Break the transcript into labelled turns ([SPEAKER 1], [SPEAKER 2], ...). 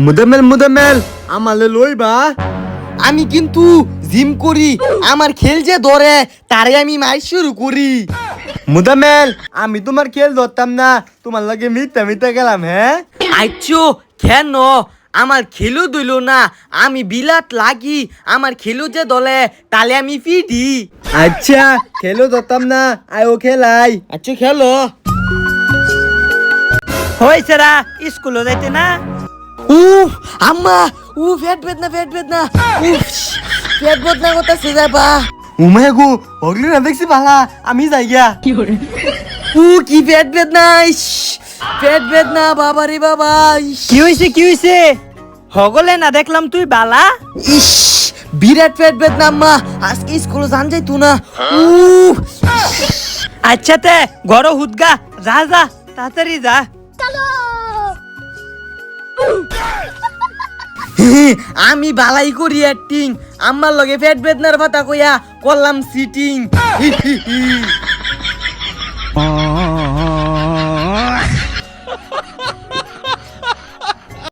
[SPEAKER 1] মুদামেল মুদামেল আমালে লইবা
[SPEAKER 2] আমি কিন্তু জিম করি আমার খেল যে ধরে তারে আমি মাই শুরু করি।
[SPEAKER 1] মুদামেল আমি তোমার খেল ধরতাম না তোমার লাগে মিথ্যা মিথ্যা গেলাম হ্যাঁ?
[SPEAKER 2] আইছো কেন আমার খেলো দিল না আমি বিলাত লাগি আমার খেলো যে দলে তালে আমি ফিডি।
[SPEAKER 1] আচ্ছা খেলো ধরতাম না আয়ো খেলাই।
[SPEAKER 2] আচ্ছা খেলো।
[SPEAKER 3] হয়েছে রা স্কুলে যাইতে না।
[SPEAKER 2] উফ আম্মা উ পেট বেদনা পেট বেদনা। উফ পেট বেদনা করতেছে যাবা
[SPEAKER 1] উমে গো হগলি না দেখছি ভালা আমি যাই গিয়া।
[SPEAKER 2] উ কি পেট বেদনা ইস, পেট বেদনা বাবা রে বাবা
[SPEAKER 3] কি হয়েছে কি হয়েছে হগলে না দেখলাম তুই বালা।
[SPEAKER 2] ইস বিরাট পেট বেদনা আম্মা। আজকে স্কুলে জান যাই তু না। উফ।
[SPEAKER 3] আচ্ছা তে ঘর হুদগা যা যা তাড়াতাড়ি যা।
[SPEAKER 2] আমি বালাই করি অ্যাক্টিং আমার লগে ফেট বেদনার কথা কইয়া করলাম সিটিং